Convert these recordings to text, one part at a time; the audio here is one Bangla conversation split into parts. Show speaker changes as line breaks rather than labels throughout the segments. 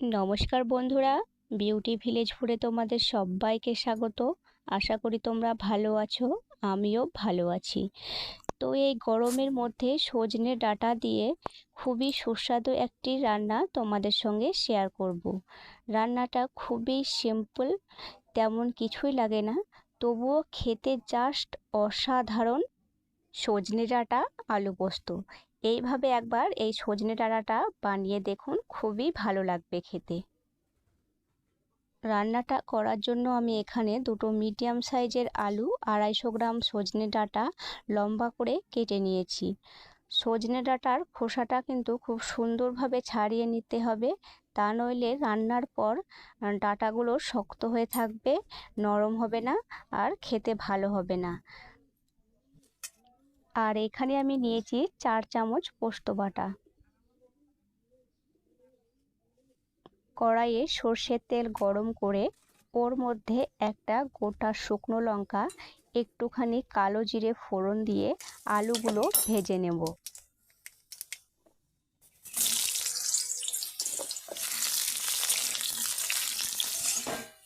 নমস্কার বন্ধুরা, বিউটি ভিলেজ ফুডে তোমাদের সবাইকে স্বাগত। আশা করি তোমরা ভালো আছো, আমিও ভালো আছি। তো এই গরমের মধ্যে সজনে ডাটা দিয়ে খুবই সুস্বাদু একটি রান্না তোমাদের সঙ্গে শেয়ার করব। রান্নাটা খুবই সিম্পল তেমন কিছুই লাগে না, তবুও খেতে জাস্ট অসাধারণ সজনে ডাঁটা আলু পোস্ত। এইভাবে একবার এই সজনে ডাঁটাটা বানিয়ে দেখুন, খুবই ভালো লাগবে খেতে। রান্নাটা করার জন্য আমি এখানে দুটো মিডিয়াম সাইজের আলু আড়াইশো গ্রাম সজনে ডাঁটা লম্বা করে কেটে নিয়েছি। সজনে ডাঁটার খোসাটা কিন্তু খুব সুন্দরভাবে ছাড়িয়ে নিতে হবে, তা নইলে রান্নার পর ডাঁটাগুলো শক্ত হয়ে থাকবে, নরম হবে না আর খেতে ভালো হবে না। আর এখানে আমি নিয়েছি চার চামচ পোস্ত বাটা। কড়াইয়ে সর্ষের তেল গরম করে ওর মধ্যে একটা গোটা শুকনো লঙ্কা, একটুখানি কালো জিরে ফোড়ন দিয়ে আলুগুলো ভেজে নেব।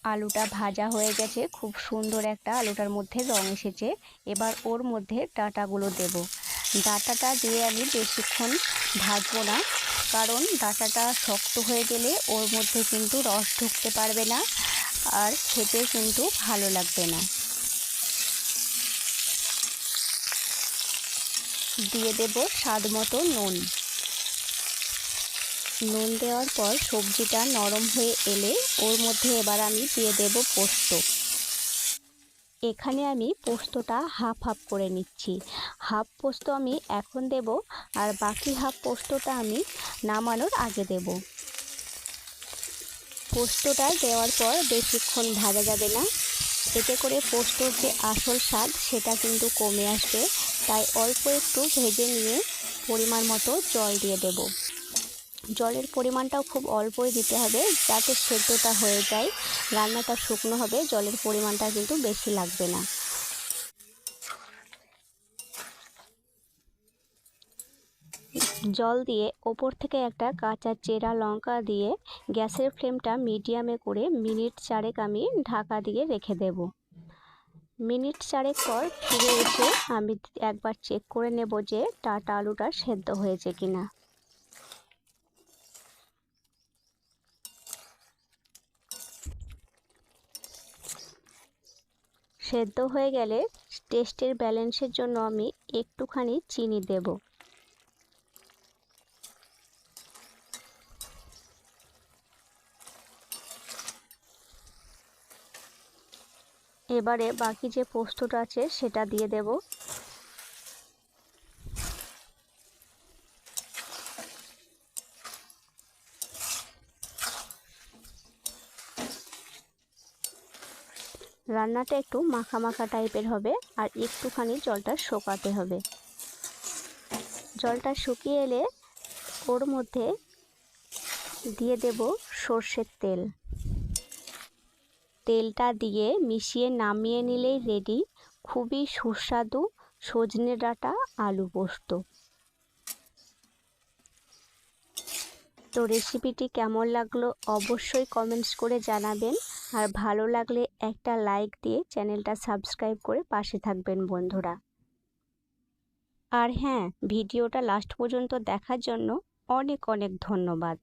আলুটা ভাজা হয়ে গেছে, খুব সুন্দর একটা আলুটার মধ্যে রং এসেছে। এবার ওর মধ্যে ডাটাগুলো দেব। ডাটাটা দিয়ে আমি বেশিক্ষণ ভাজবো না, কারণ ডাটাটা শক্ত হয়ে গেলে ওর মধ্যে কিন্তু রস ঢুকতে পারবে না, আর খেতে কিন্তু ভালো লাগবে না। দিয়ে দেব স্বাদ মতো নুন। নুন দেওয়ার পর সবজিটা নরম হয়ে এলে ওর মধ্যে এবার আমি দিয়ে দেব পোস্ত। এখানে আমি পোস্তটা হাফ হাফ করে নিচ্ছি। হাফ পোস্ত আমি এখন দেব আর বাকি হাফ পোস্তটা আমি নামানোর আগে দেব। পোস্তটা দেওয়ার পর বেশিক্ষণ ভাজা যাবে না। এতে করে পোস্তর যে আসল স্বাদ সেটা কিন্তু কমে আসবে। তাই অল্প একটু ভেজে নিয়ে পরিমাণ মতো জল দিয়ে দেবো। জলের পরিমাণটাও খুব অল্পই দিতে হবে যাতে সেদ্ধটা হয়ে যায়। রান্নাটা শুকনো হবে, জলের পরিমাণটা কিন্তু বেশি লাগবে না। জল দিয়ে ওপর থেকে একটা কাঁচা চেরা লঙ্কা দিয়ে গ্যাসের ফ্লেমটা মিডিয়ামে করে মিনিট চারেক আমি ঢাকা দিয়ে রেখে দেব। মিনিট চারেক পর ফিরে এসে আমি একবার চেক করে নেব যে টাটা আলুটা সেদ্ধ হয়েছে কিনা। সেদ্ধ হয়ে গেলে টেস্টের ব্যালেন্সের জন্য আমি একটুখানি চিনি দেব। এবারে বাকি যে পোস্তটা আছে সেটা দিয়ে দেব। রান্নাটা একটু মাখা মাখা টাইপের হবে আর একটুখানি জলটা শোকাতে হবে। জলটা শুকিয়ে এলে ওর মধ্যে দিয়ে দেব সর্ষের তেল। তেলটা দিয়ে মিশিয়ে নামিয়ে নিলেই রেডি খুবই সুস্বাদু সজনে ডাঁটা আলু পোস্ত। তো রেসিপিটি কেমন লাগল অবশ্যই কমেন্টস করে জানাবেন। আর ভালো লাগলে একটা লাইক দিয়ে চ্যানেলটা সাবস্ক্রাইব করে পাশে থাকবেন বন্ধুরা। আর হ্যাঁ ভিডিওটা লাস্ট পর্যন্ত দেখার জন্য অনেক অনেক ধন্যবাদ।